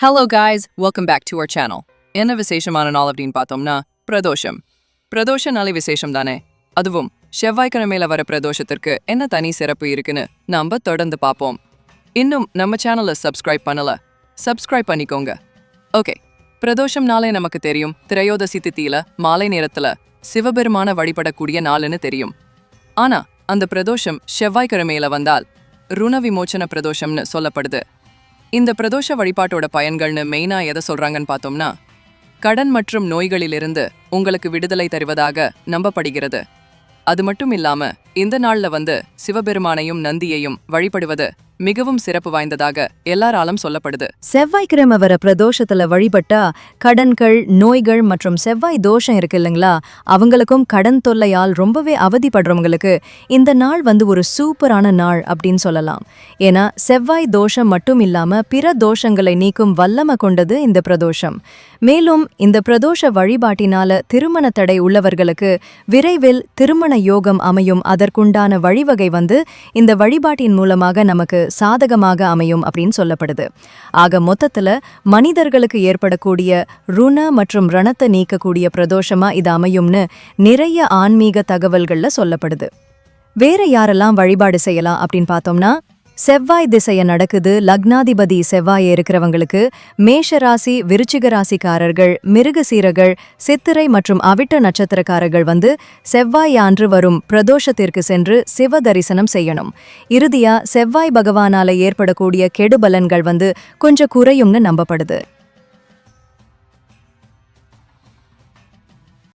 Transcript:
Hello guys. Welcome back to our channel என்ன விசேஷமான நாள் அப்படின்னு பார்த்தோம்னா பிரதோஷம் பிரதோஷனாலே விசேஷம் தானே அதுவும் செவ்வாய்க்கிழமையில வர பிரதோஷத்திற்கு என்ன தனி சிறப்பு இருக்குன்னு நம்ம தொடர்ந்து பார்ப்போம் இன்னும் நம்ம சேனலை சப்ஸ்கிரைப் பண்ணல சப்ஸ்கிரைப் பண்ணிக்கோங்க ஓகே பிரதோஷம்னாலே நமக்கு தெரியும் திரையோதசி தித்தியில மாலை நேரத்துல சிவபெருமான வழிபடக்கூடிய நாளுன்னு தெரியும் ஆனா அந்த பிரதோஷம் செவ்வாய்க்கிழமையில வந்தால் ருண விமோச்சன பிரதோஷம்னு சொல்லப்படுது இந்த பிரதோஷ வழிபாட்டோட பயன்கள்னு மெயினாக எதை சொல்றாங்கன்னு பார்த்தோம்னா கடன் மற்றும் நோய்களிலிருந்து உங்களுக்கு விடுதலை தருவதாக நம்பப்படுகிறது. அது மட்டும் இல்லாம இந்த நாள்ல வந்து சிவபெருமானையும் நந்தியையும் வழிபடுவது மிகவும் சிறப்பு வாய்ந்ததாக எல்லாராலும் சொல்லப்படுது. செவ்வாய்க்கிழமை வர பிரதோஷத்துல வழிபட்டா கடன்கள் நோய்கள் மற்றும் செவ்வாய் தோஷம் இருக்கு இல்லைங்களா? அவங்களுக்கும் கடன் தொல்லையால் ரொம்பவே அவதிப்படுறவங்களுக்கு இந்த நாள் வந்து ஒரு சூப்பரான நாள் அப்படின்னு சொல்லலாம். ஏன்னா செவ்வாய் தோஷம் மட்டும் இல்லாம பிற தோஷங்களை நீக்கும் வல்லமை கொண்டது இந்த பிரதோஷம். மேலும் இந்த பிரதோஷ வழிபாட்டினால திருமண தடை உள்ளவர்களுக்கு விரைவில் திருமண யோகம் அமையும். அதற்குண்டான வழிவகை வந்து இந்த வழிபாட்டின் மூலமாக நமக்கு சாதகமாக அமையும் அப்படின்னு சொல்லப்படுது. ஆக மொத்தத்துல மனிதர்களுக்கு ஏற்படக்கூடிய ருண மற்றும் ரணத்தை நீக்கக்கூடிய பிரதோஷமா இது அமையும்னு நிறைய ஆன்மீக தகவல்கள்ல சொல்லப்படுது. வேற யாரெல்லாம் வழிபாடு செய்யலாம் அப்படின்னு பார்த்தோம்னா செவ்வாய் திசைய நடக்குது. லக்னாதிபதி செவ்வாய் இருக்கிறவங்களுக்கு மேஷ ராசி விருச்சிக ராசிக்காரர்கள் மிருகசீரர்கள் சித்திரை மற்றும் அவிட்ட நட்சத்திரக்காரர்கள் வந்து செவ்வாய் அன்று வரும் பிரதோஷத்திற்கு சென்று சிவ தரிசனம் செய்யணும். இறுதியா செவ்வாய் பகவானால ஏற்படக்கூடிய கெடுபலன்கள் வந்து கொஞ்சம் குறையும்னு நம்பப்படுது.